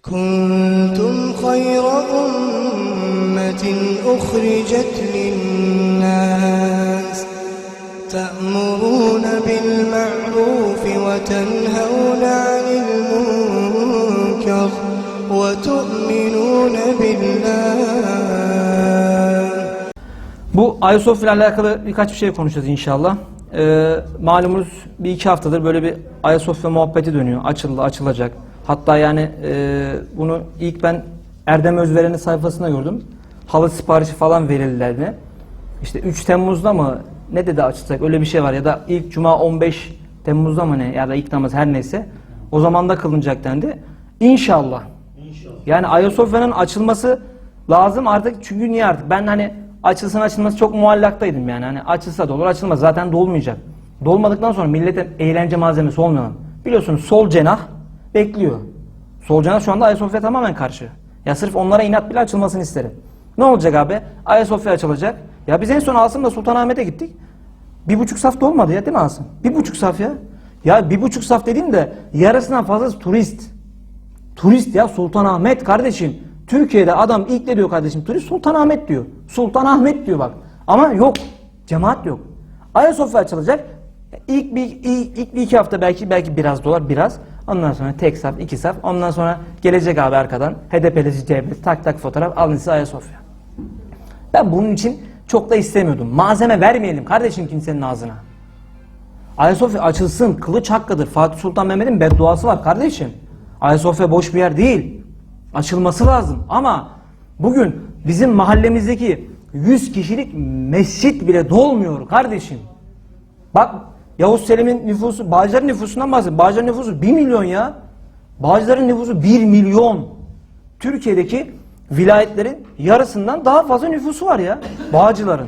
كنتم خير أمة أخرجت للناس تأمرون بالمعروف وتنهون عن المنكر وتؤمنون بالله Bu Ayasofya ile alakalı birkaç bir şey konuşacağız inşallah. Ee, malumunuz bir iki haftadır böyle bir Ayasofya muhabbeti dönüyor. Açıldı, açılacak. Hatta yani e, bunu ilk ben Erdem Özveren'in sayfasında gördüm. Halı siparişi falan verildiğini. İşte 3 Temmuz'da mı ne dedi açılacak öyle bir şey var ya da ilk Cuma 15 Temmuz'da mı ne ya da ilk namaz her neyse o zaman da kılınacak dendi. İnşallah. Yani Ayasofya'nın açılması lazım artık çünkü niye artık ben hani açılsın açılması çok muallaktaydım yani hani açılsa da olur açılmaz zaten dolmayacak. Dolmadıktan sonra millete eğlence malzemesi olmayalım. Biliyorsunuz sol cenah bekliyor. Sol cenah şu anda Ayasofya tamamen karşı. Ya sırf onlara inat bile açılmasını isterim. Ne olacak abi? Ayasofya açılacak. Ya biz en son Asım'da Sultanahmet'e gittik. Bir buçuk saf dolmadı ya değil mi Asım? Bir buçuk saf ya. Ya bir buçuk saf dediğim de yarısından fazlası turist. Turist ya Sultanahmet kardeşim. Türkiye'de adam ilk ne diyor kardeşim? Turist Sultanahmet diyor. Sultanahmet diyor bak. Ama yok. Cemaat yok. Ayasofya açılacak. İlk bir, ilk, ilk bir iki hafta belki belki biraz dolar biraz. Ondan sonra tek saf, iki saf. Ondan sonra gelecek abi arkadan. HDP'lisi, CHP'lisi tak tak fotoğraf alın size Ayasofya. Ben bunun için çok da istemiyordum. Malzeme vermeyelim kardeşim kimsenin ağzına. Ayasofya açılsın. Kılıç hakkıdır. Fatih Sultan Mehmet'in bedduası var kardeşim. Ayasofya boş bir yer değil. Açılması lazım. Ama bugün bizim mahallemizdeki 100 kişilik mescit bile dolmuyor kardeşim. Bak Yavuz Selim'in nüfusu, Bağcılar'ın nüfusundan bahsediyorum. Bağcılar'ın nüfusu 1 milyon ya. Bağcılar'ın nüfusu 1 milyon. Türkiye'deki vilayetlerin yarısından daha fazla nüfusu var ya. Bağcılar'ın.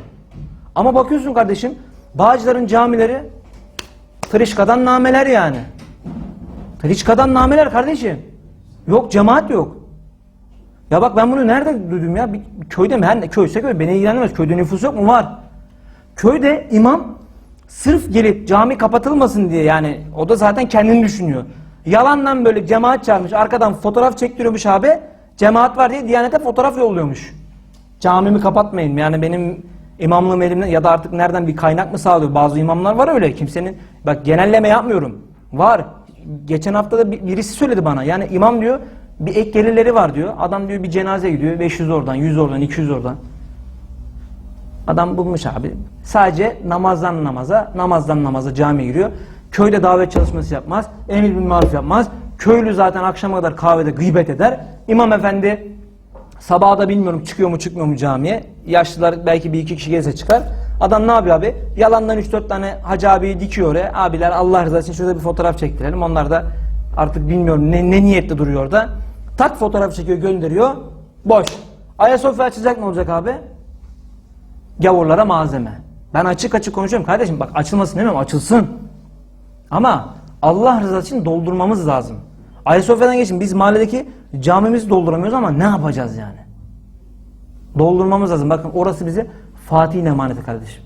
Ama bakıyorsun kardeşim, Bağcılar'ın camileri Tırışkadan nameler yani. Tırışkadan nameler kardeşim. Yok cemaat yok. Ya bak ben bunu nerede duydum ya? Bir köyde mi? Her ne? Köyse köy. Beni ilgilenmez. Köyde nüfus yok mu? Var. Köyde imam sırf gelip cami kapatılmasın diye yani o da zaten kendini düşünüyor. Yalandan böyle cemaat çağırmış. Arkadan fotoğraf çektiriyormuş abi. Cemaat var diye Diyanet'e fotoğraf yolluyormuş. Camimi kapatmayın. Yani benim imamlığım elimden ya da artık nereden bir kaynak mı sağlıyor? Bazı imamlar var öyle. Kimsenin bak genelleme yapmıyorum. Var. Geçen hafta da bir- birisi söyledi bana. Yani imam diyor bir ek gelirleri var diyor. Adam diyor bir cenaze gidiyor. 500 oradan, 100 oradan, 200 oradan. Adam bulmuş abi. Sadece namazdan namaza, namazdan namaza camiye giriyor. Köyde davet çalışması yapmaz. Emir bin maruf yapmaz. Köylü zaten akşama kadar kahvede gıybet eder. İmam efendi Sabaha da bilmiyorum çıkıyor mu çıkmıyor mu camiye. Yaşlılar belki bir iki kişi gelse çıkar. Adam ne yapıyor abi? Yalandan 3-4 tane hacı abiyi dikiyor oraya. Abiler Allah rızası için şurada bir fotoğraf çektirelim. Onlar da artık bilmiyorum ne, ne niyetle duruyor orada. Tak fotoğraf çekiyor gönderiyor. Boş. Ayasofya açacak ne olacak abi? Gavurlara malzeme. Ben açık açık konuşuyorum kardeşim. Bak açılmasın demiyorum açılsın. Ama Allah rızası için doldurmamız lazım. Ayasofya'dan geçin biz mahalledeki camimizi dolduramıyoruz ama ne yapacağız yani? Doldurmamız lazım. Bakın orası bize Fatih'in emaneti kardeşim.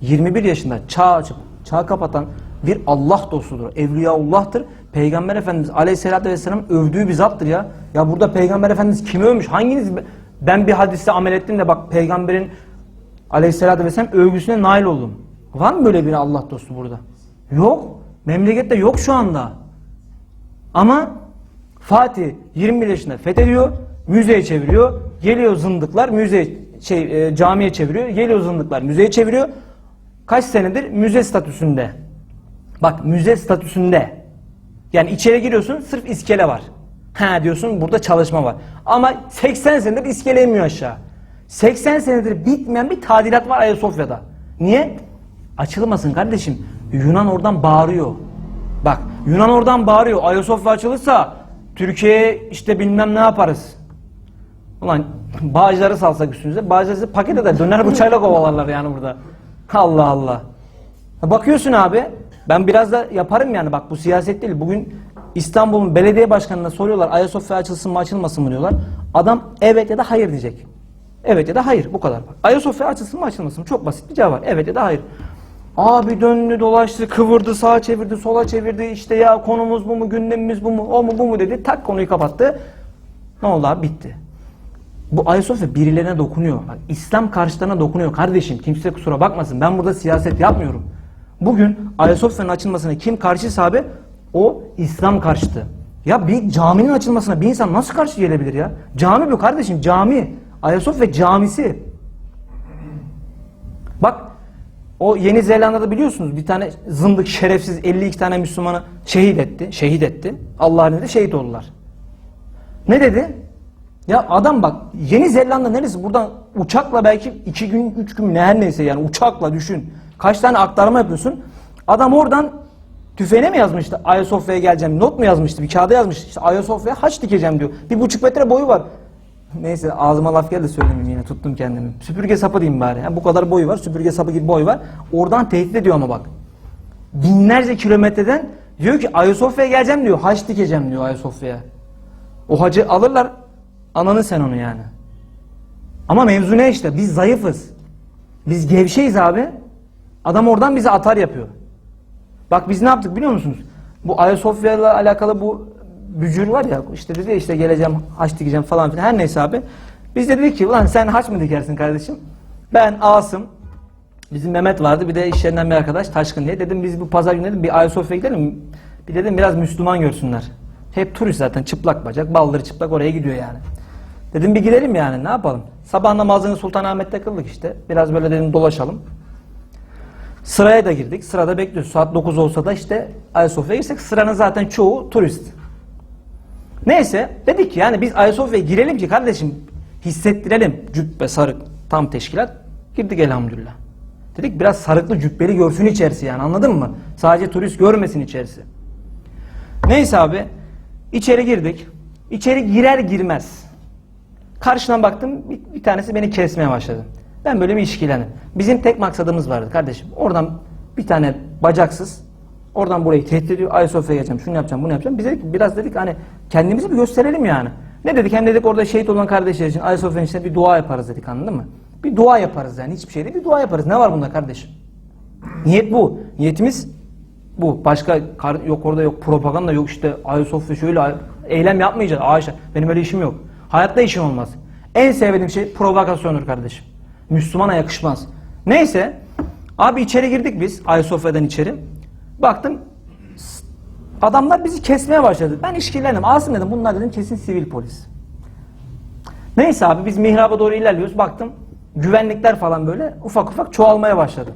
21 yaşında çağ açıp çağ kapatan bir Allah dostudur. Evliyaullah'tır. Peygamber Efendimiz Aleyhisselatü Vesselam övdüğü bir zattır ya. Ya burada Peygamber Efendimiz kimi övmüş? Hanginiz? Ben bir hadiste amel ettim de bak peygamberin Aleyhisselatü Vesselam övgüsüne nail oldum. Var mı böyle bir Allah dostu burada? Yok. Memlekette yok şu anda. Ama Fatih 21 yaşında fethediyor, müzeye çeviriyor. Geliyor zındıklar müze şey e, camiye çeviriyor. Geliyor zındıklar müzeye çeviriyor. Kaç senedir müze statüsünde. Bak müze statüsünde. Yani içeri giriyorsun sırf iskele var. Ha diyorsun burada çalışma var. Ama 80 senedir iskele inmiyor aşağı. 80 senedir bitmeyen bir tadilat var Ayasofya'da. Niye? Açılmasın kardeşim. Yunan oradan bağırıyor. Bak Yunan oradan bağırıyor. Ayasofya açılırsa Türkiye'ye işte bilmem ne yaparız. Ulan bağcıları salsak üstünüze. Bağcıları paket eder. Döner bıçayla kovalarlar yani burada. Allah Allah. Bakıyorsun abi. Ben biraz da yaparım yani. Bak bu siyaset değil. Bugün İstanbul'un belediye başkanına soruyorlar. Ayasofya açılsın mı açılmasın mı diyorlar. Adam evet ya da hayır diyecek. Evet ya da hayır. Bu kadar bak. Ayasofya açılsın mı açılmasın mı? Çok basit bir cevap var. Evet ya da hayır. Abi döndü dolaştı kıvırdı sağa çevirdi sola çevirdi işte ya konumuz bu mu gündemimiz bu mu o mu bu mu dedi tak konuyu kapattı. Ne oldu abi? Bitti. Bu Ayasofya birilerine dokunuyor. Bak, İslam karşılarına dokunuyor kardeşim. Kimse kusura bakmasın. Ben burada siyaset yapmıyorum. Bugün Ayasofya'nın açılmasına kim karşıysa abi o İslam karşıtı. Ya bir caminin açılmasına bir insan nasıl karşı gelebilir ya? Cami bu kardeşim cami. Ayasofya camisi. Bak o Yeni Zelanda'da biliyorsunuz bir tane zındık şerefsiz 52 tane Müslümanı şehit etti. Şehit etti. Allah'ın izniyle şehit oldular. Ne dedi? Ya adam bak Yeni Zelanda neresi? Buradan uçakla belki iki gün, üç gün ne her neyse yani uçakla düşün. Kaç tane aktarma yapıyorsun? Adam oradan tüfeğine mi yazmıştı? Ayasofya'ya geleceğim. Not mu yazmıştı? Bir kağıda yazmıştı. İşte Ayasofya'ya haç dikeceğim diyor. Bir buçuk metre boyu var. Neyse ağzıma laf geldi söyleyeyim yine tuttum kendimi. Süpürge sapı diyeyim bari. Yani bu kadar boyu var. Süpürge sapı gibi boy var. Oradan tehdit ediyor ama bak. Binlerce kilometreden diyor ki Ayasofya'ya geleceğim diyor. Haç dikeceğim diyor Ayasofya'ya. O hacı alırlar. Ananı sen onu yani. Ama mevzu ne işte? Biz zayıfız. Biz gevşeyiz abi. Adam oradan bize atar yapıyor. Bak biz ne yaptık biliyor musunuz? Bu Ayasofya ile alakalı bu bücür var ya işte dedi işte geleceğim haç dikeceğim falan filan her neyse abi. Biz de dedik ki ulan sen haç mı dikersin kardeşim? Ben Asım bizim Mehmet vardı bir de iş yerinden bir arkadaş Taşkın diye. Dedim biz bu pazar günü dedim bir Ayasofya'ya gidelim. Bir dedim biraz Müslüman görsünler. Hep turist zaten çıplak bacak balları çıplak oraya gidiyor yani. Dedim bir gidelim yani ne yapalım. Sabah namazını Sultanahmet'te kıldık işte. Biraz böyle dedim dolaşalım. Sıraya da girdik. Sırada bekliyoruz. Saat 9 olsa da işte Ayasofya'ya girsek sıranın zaten çoğu turist. Neyse dedik ki yani biz Ayasofya'ya girelim ki kardeşim hissettirelim. Cübbe, sarık, tam teşkilat. Girdik elhamdülillah. Dedik biraz sarıklı cübbeli görsün içerisi yani anladın mı? Sadece turist görmesin içerisi. Neyse abi içeri girdik. İçeri girer girmez. Karşına baktım bir, bir tanesi beni kesmeye başladı. Ben böyle bir işkilendim. Bizim tek maksadımız vardı kardeşim. Oradan bir tane bacaksız oradan burayı tehdit ediyor. Ayasofya'ya geleceğim, şunu yapacağım, bunu yapacağım. Biz dedik biraz dedik hani kendimizi bir gösterelim yani. Ne dedik? Hem dedik orada şehit olan kardeşler için Ayasofya'nın içinde bir dua yaparız dedik anladın mı? Bir dua yaparız yani hiçbir şey bir dua yaparız. Ne var bunda kardeşim? Niyet bu. Niyetimiz bu. Başka yok orada yok propaganda yok işte Ayasofya şöyle eylem yapmayacağız. Ayşe benim öyle işim yok. Hayatta işim olmaz. En sevdiğim şey provokasyondur kardeşim. Müslümana yakışmaz. Neyse abi içeri girdik biz Ayasofya'dan içeri. Baktım adamlar bizi kesmeye başladı. Ben işkillendim. Asım dedim bunlar dedim kesin sivil polis. Neyse abi biz mihraba doğru ilerliyoruz. Baktım güvenlikler falan böyle ufak ufak çoğalmaya başladı.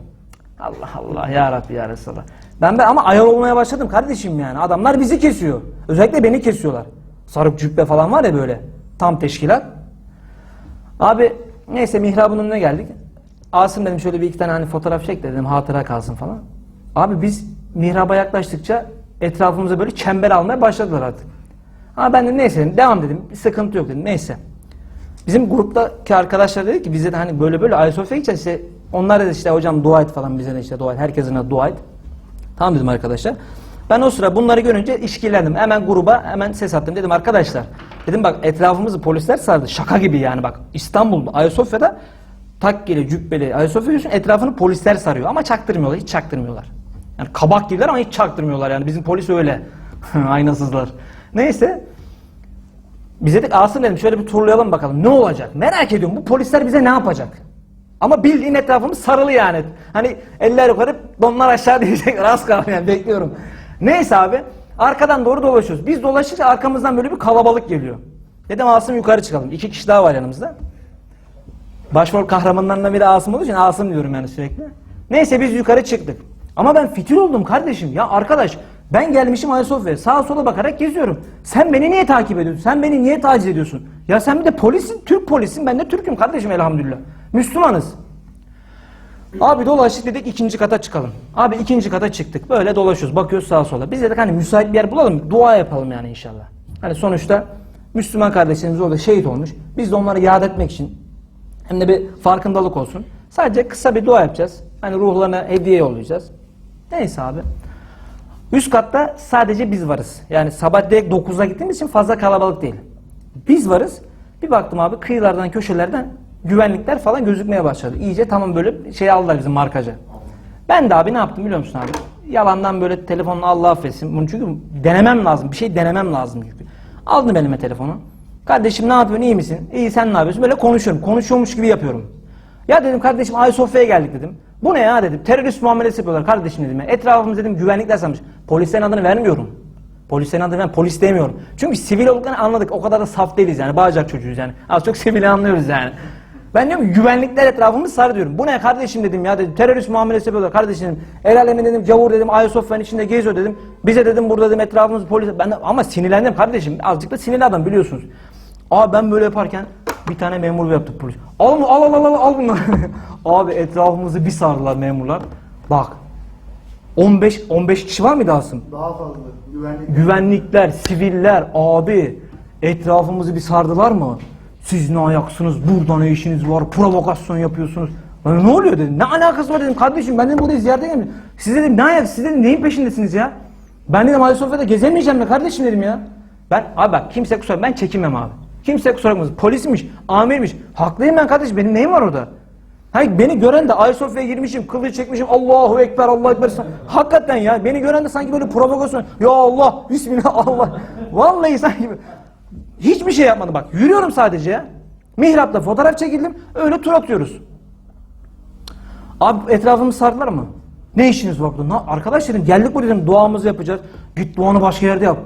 Allah Allah ya Rabbi ya Resulallah. Ben ben ama ayar olmaya başladım kardeşim yani. Adamlar bizi kesiyor. Özellikle beni kesiyorlar. Sarık cübbe falan var ya böyle. Tam teşkilat. Abi neyse mihrabın önüne geldik. Asım dedim şöyle bir iki tane hani fotoğraf çek de dedim hatıra kalsın falan. Abi biz mihraba yaklaştıkça etrafımıza böyle çember almaya başladılar artık. Ha ben de neyse dedim, devam dedim. Bir sıkıntı yok dedim. Neyse. Bizim gruptaki arkadaşlar dedi ki bize de hani böyle böyle Ayasofya'ya gideceğiz işte. Onlar dedi işte hocam dua et falan bize de işte dua et. Herkesin adı dua et. Tamam dedim arkadaşlar. Ben o sıra bunları görünce işkillendim. Hemen gruba hemen ses attım. Dedim arkadaşlar. Dedim bak etrafımızı polisler sardı. Şaka gibi yani bak. İstanbul'da Ayasofya'da takkeli, cübbeli Ayasofya diyorsun etrafını polisler sarıyor. Ama çaktırmıyorlar. Hiç çaktırmıyorlar. Yani kabak gibiler ama hiç çaktırmıyorlar yani. Bizim polis öyle. Aynasızlar. Neyse. Biz dedik Asım dedim şöyle bir turlayalım bakalım ne olacak merak ediyorum bu polisler bize ne yapacak ama bildiğin etrafımız sarılı yani hani eller yukarı donlar aşağı diyecekler az kaldı yani bekliyorum neyse abi arkadan doğru dolaşıyoruz biz dolaşınca arkamızdan böyle bir kalabalık geliyor dedim Asım yukarı çıkalım iki kişi daha var yanımızda Başrol kahramanlarından biri Asım olduğu için Asım diyorum yani sürekli. Neyse biz yukarı çıktık. Ama ben fitil oldum kardeşim. Ya arkadaş ben gelmişim Ayasofya'ya sağa sola bakarak geziyorum. Sen beni niye takip ediyorsun? Sen beni niye taciz ediyorsun? Ya sen bir de polisin, Türk polisin. Ben de Türk'üm kardeşim elhamdülillah. Müslümanız. Abi dolaştık dedik ikinci kata çıkalım. Abi ikinci kata çıktık. Böyle dolaşıyoruz. Bakıyoruz sağa sola. Biz dedik hani müsait bir yer bulalım. Dua yapalım yani inşallah. Hani sonuçta Müslüman kardeşlerimiz orada şehit olmuş. Biz de onları yad etmek için hem de bir farkındalık olsun. Sadece kısa bir dua yapacağız. Hani ruhlarına hediye yollayacağız. Neyse abi. Üst katta sadece biz varız. Yani sabah direkt 9'a gittiğimiz için fazla kalabalık değil. Biz varız. Bir baktım abi kıyılardan köşelerden güvenlikler falan gözükmeye başladı. İyice tamam böyle şey aldılar bizim markaja. Ben de abi ne yaptım biliyor musun abi? Yalandan böyle telefonla Allah affetsin. Bunu çünkü denemem lazım. Bir şey denemem lazım çünkü. Aldım elime telefonu. Kardeşim ne yapıyorsun iyi misin? İyi sen ne yapıyorsun? Böyle konuşuyorum. Konuşuyormuş gibi yapıyorum. Ya dedim kardeşim Ayasofya'ya geldik dedim. Bu ne ya dedim. Terörist muamelesi yapıyorlar kardeşim dedim. ya. Etrafımız dedim güvenlikler sanmış. Polislerin adını vermiyorum. Polislerin adını ben polis demiyorum. Çünkü sivil olduklarını anladık. O kadar da saf değiliz yani. Bağcak çocuğuyuz yani. Az çok sivili anlıyoruz yani. Ben diyorum güvenlikler etrafımız sarı diyorum. Bu ne kardeşim dedim ya dedim. Terörist muamelesi yapıyorlar kardeşim dedim. El alemin dedim cavur dedim. Ayasofya'nın içinde geziyor dedim. Bize dedim burada dedim etrafımız polis. Ben de, ama sinirlendim kardeşim. Azıcık da sinirli adam biliyorsunuz. Aa ben böyle yaparken bir tane memur yaptı polis. Al mı al al al al al bunları. Abi etrafımızı bir sardılar memurlar. Bak 15 15 kişi var mıydı Asım? Daha fazla güvenlik. Güvenlikler, siviller, abi etrafımızı bir sardılar mı? Siz ne ayaksınız, burada ne işiniz var, provokasyon yapıyorsunuz. Lan ne oluyor dedim. Ne alakası var dedim kardeşim ben dedim buraya ziyarete geldim. Siz dedim ne ayak, siz dedim neyin peşindesiniz ya? Ben dedim Ayasofya'da gezemeyeceğim mi kardeşim dedim ya. Ben abi bak kimse kusura ben çekinmem abi. Kimse kusura bakmasın. Polismiş, amirmiş. Haklıyım ben kardeşim benim neyim var orada? Hayır beni gören de Ayasofya'ya girmişim, kılıç çekmişim. Allahu ekber, Allahu ekber. Hakikaten ya beni gören de sanki böyle provokasyon. Ya Allah, Bismillah Allah. Vallahi sanki hiçbir şey yapmadım bak. Yürüyorum sadece. Mihrapta fotoğraf çekildim. Öyle tur atıyoruz. Abi etrafımı sardılar mı? Ne işiniz var burada? Arkadaş dedim geldik buraya dedim duamızı yapacağız. Git duanı başka yerde yap.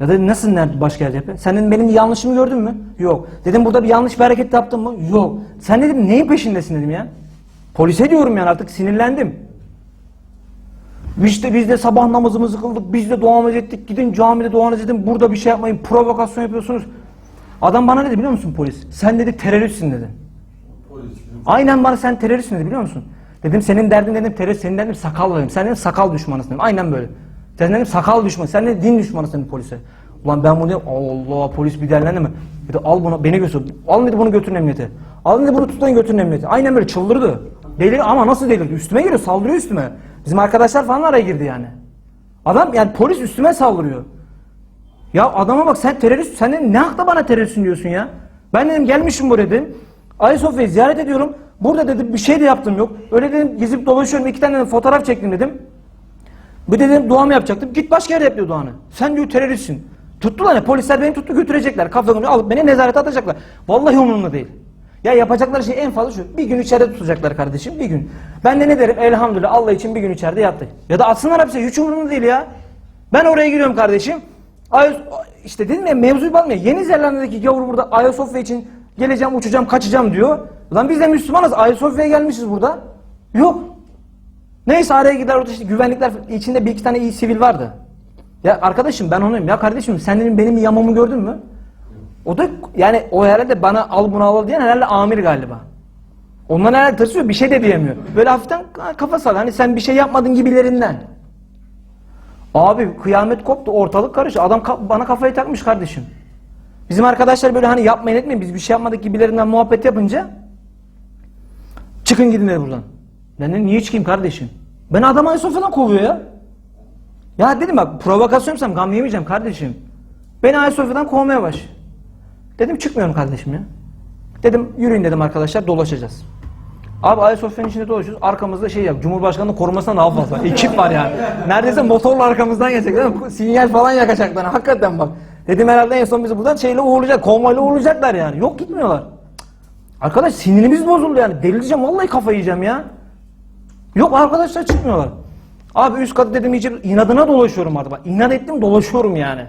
Ya dedim nasıl nerede başka yerde yapıyor? Sen dedim benim yanlışımı gördün mü? Yok. Dedim burada bir yanlış bir hareket yaptın mı? Yok. Sen dedim neyin peşindesin dedim ya. Polise diyorum yani artık sinirlendim. İşte biz de sabah namazımızı kıldık, biz de duamızı ettik, gidin camide duanızı edin, burada bir şey yapmayın, provokasyon yapıyorsunuz. Adam bana dedi biliyor musun polis? Sen dedi teröristsin dedi. Aynen bana sen teröristsin dedi biliyor musun? Dedim senin derdin dedim terörist, senin derdin sakal dedim. Sen dedim sakal düşmanısın dedim. Aynen böyle. Sen dedim sakal düşmanı, sen de din düşmanısın dedim polise. Ulan ben bunu Allah polis bir derlendi mi? Bir de al bunu beni götür. Al dedi bunu götürün emniyete. Al dedi bunu tutun götürün emniyete. Aynen böyle çıldırdı. Delir ama nasıl delirdi? Üstüme geliyor, saldırıyor üstüme. Bizim arkadaşlar falan araya girdi yani. Adam yani polis üstüme saldırıyor. Ya adama bak sen terörist, sen dedim, ne hakla bana teröristsin diyorsun ya? Ben dedim gelmişim buraya dedim. Ayasofya'yı ziyaret ediyorum. Burada dedim bir şey de yaptım yok. Öyle dedim gezip dolaşıyorum iki tane dedim, fotoğraf çektim dedim. Bir de dedim duamı yapacaktım. Git başka yerde yap diyor duanı. Sen diyor teröristsin. Tuttular ya polisler beni tuttu götürecekler. Kafamı alıp beni nezarete atacaklar. Vallahi umurumda değil. Ya yapacakları şey en fazla şu. Bir gün içeride tutacaklar kardeşim bir gün. Ben de ne derim elhamdülillah Allah için bir gün içeride yattık. Ya da atsınlar hapse hiç umurumda değil ya. Ben oraya giriyorum kardeşim. Ay, işte dedim ya mevzuyu bakmıyor. Yeni Zelanda'daki gavur burada Ayasofya için geleceğim uçacağım kaçacağım diyor. Lan biz de Müslümanız Ayasofya'ya gelmişiz burada. Yok. Neyse araya gider orada işte güvenlikler içinde bir iki tane iyi sivil vardı. Ya arkadaşım ben onuyum. Ya kardeşim sen dedim benim yamamı gördün mü? O da yani o herhalde bana al bunu al diyen herhalde amir galiba. Ondan herhalde tırsıyor bir şey de diyemiyor. Böyle hafiften kafa sallıyor. Hani sen bir şey yapmadın gibilerinden. Abi kıyamet koptu ortalık karıştı. Adam ka- bana kafayı takmış kardeşim. Bizim arkadaşlar böyle hani yapmayın etmeyin biz bir şey yapmadık gibilerinden muhabbet yapınca çıkın gidin dedi buradan. Ben dedim niye çıkayım kardeşim? Ben adam Ayasofya'dan kovuyor ya. Ya dedim bak provokasyon yapsam gam yemeyeceğim kardeşim. Beni Ayasofya'dan kovmaya baş. Dedim çıkmıyorum kardeşim ya. Dedim yürüyün dedim arkadaşlar dolaşacağız. Abi Ayasofya'nın içinde dolaşıyoruz. Arkamızda şey yap. Cumhurbaşkanının korumasına daha fazla. Ekip var yani. Neredeyse motorla arkamızdan geçecek değil mi? Sinyal falan yakacaklar. Hakikaten bak. Dedim herhalde en son bizi buradan şeyle uğurlayacak. Konvoyla uğurlayacaklar yani. Yok gitmiyorlar. Arkadaş sinirimiz bozuldu yani. Delireceğim. Vallahi kafayı yiyeceğim ya. Yok arkadaşlar çıkmıyorlar. Abi üst katı dedim iyice inadına dolaşıyorum artık. Bak, İnat ettim dolaşıyorum yani.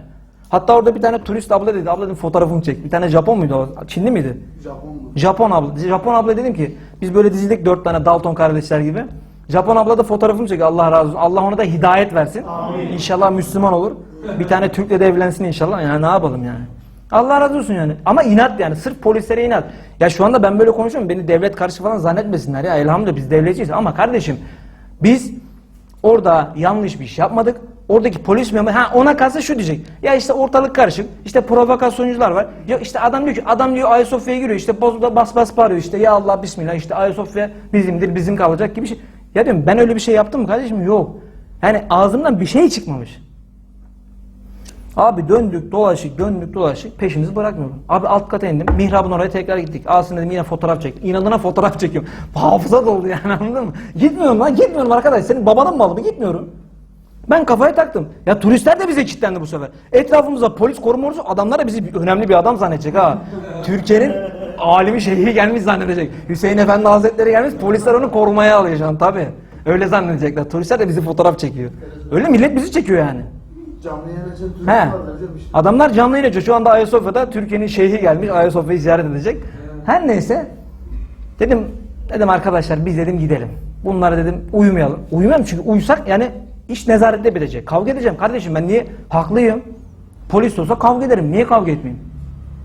Hatta orada bir tane turist abla dedi. Abla dedim fotoğrafımı çek. Bir tane Japon muydu o? Çinli miydi? Japon bu. Japon abla. Japon abla dedim ki biz böyle dizilik dört tane Dalton kardeşler gibi. Japon abla da fotoğrafımı çekiyor. Allah razı olsun. Allah ona da hidayet versin. İnşallah Müslüman olur. Bir tane Türk'le de evlensin inşallah. Yani ne yapalım yani. Allah razı olsun yani. Ama inat yani. Sırf polislere inat. Ya şu anda ben böyle konuşuyorum. Beni devlet karşı falan zannetmesinler ya. Elhamdülillah biz devletçiyiz. Ama kardeşim biz orada yanlış bir iş yapmadık. Oradaki polis memuru ha ona kalsa şu diyecek. Ya işte ortalık karışık. İşte provokasyoncular var. Ya işte adam diyor ki adam diyor Ayasofya'ya giriyor. İşte bozda bas bas bağırıyor işte ya Allah bismillah işte Ayasofya bizimdir bizim kalacak gibi şey. Ya diyorum ben öyle bir şey yaptım mı kardeşim? Yok. Yani ağzımdan bir şey çıkmamış. Abi döndük dolaşık döndük dolaşık peşimizi bırakmıyorum. Abi alt kata indim. Mihrabın oraya tekrar gittik. Alsın dedim yine fotoğraf çek. İnadına fotoğraf çekiyorum. Hafıza doldu yani anladın mı? Gitmiyorum lan gitmiyorum arkadaş. Senin babanın malı mı? Gitmiyorum. Ben kafaya taktım. Ya turistler de bize kilitlendi bu sefer. Etrafımızda polis koruması adamlar da bizi önemli bir adam zannedecek ha. Türkiye'nin alimi şeyhi gelmiş zannedecek. Hüseyin Efendi Hazretleri gelmiş polisler onu korumaya alıyor şu an tabi. Öyle zannedecekler. Turistler de bizi fotoğraf çekiyor. Öyle millet bizi çekiyor yani. Canlı yayın açan He. Adamlar canlı yayın açıyor. Şu anda Ayasofya'da Türkiye'nin şeyhi gelmiş. Ayasofya'yı ziyaret edecek. Her neyse. Dedim dedim arkadaşlar biz dedim gidelim. Bunlara dedim uyumayalım. Uyumayalım çünkü uyusak yani iş nezarette bitecek. Kavga edeceğim kardeşim ben niye haklıyım? Polis olsa kavga ederim. Niye kavga etmeyeyim?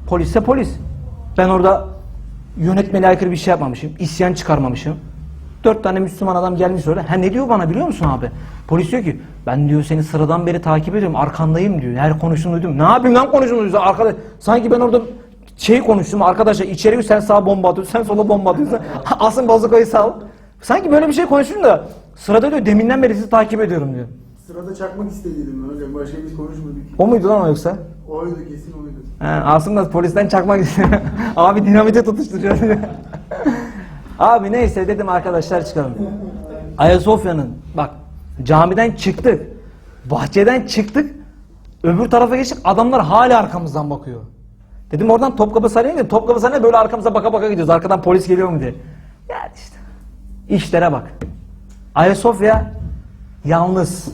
Polisse polis. Ben orada yönetmeliğe aykırı bir şey yapmamışım. isyan çıkarmamışım. Dört tane Müslüman adam gelmiş orada. Ha ne diyor bana biliyor musun abi? Polis diyor ki ben diyor seni sıradan beri takip ediyorum arkandayım diyor. Her konuştuğunu duydum. Ne yapayım lan konuştuğunu duydum. Arkadaş, sanki ben orada şey konuştum arkadaşlar içeri sen sağa bomba atıyorsun sen sola bomba atıyorsun. Asın bazukayı sal. Sanki böyle bir şey konuştum da sırada diyor deminden beri sizi takip ediyorum diyor. Sırada çakmak istediydim ben hocam. Başka biz konuşmadık. O muydu lan o yoksa? Oydu kesin oydu. He, Asım da polisten çakmak istiyor. Abi dinamite tutuşturuyor. Abi neyse dedim arkadaşlar çıkalım. Ayasofya'nın bak camiden çıktık. Bahçeden çıktık. Öbür tarafa geçtik. Adamlar hala arkamızdan bakıyor. Dedim oradan Topkapı Sarayı'na gidelim. Topkapı Sarayı'na böyle arkamıza baka baka gidiyoruz. Arkadan polis geliyor mu diye. Yani işte. İşlere bak. Ayasofya yalnız.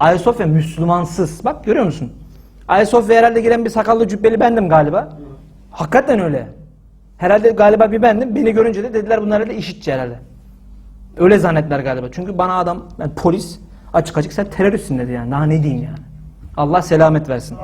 Ayasofya Müslümansız. Bak görüyor musun? Ayasofya herhalde giren bir sakallı cübbeli bendim galiba. Hakikaten öyle. Herhalde galiba bir bendim. Beni görünce de dediler bunlar herhalde işitçi herhalde. Öyle zannettiler galiba. Çünkü bana adam, yani polis açık açık sen teröristsin dedi yani. Daha ne diyeyim yani. Allah selamet versin.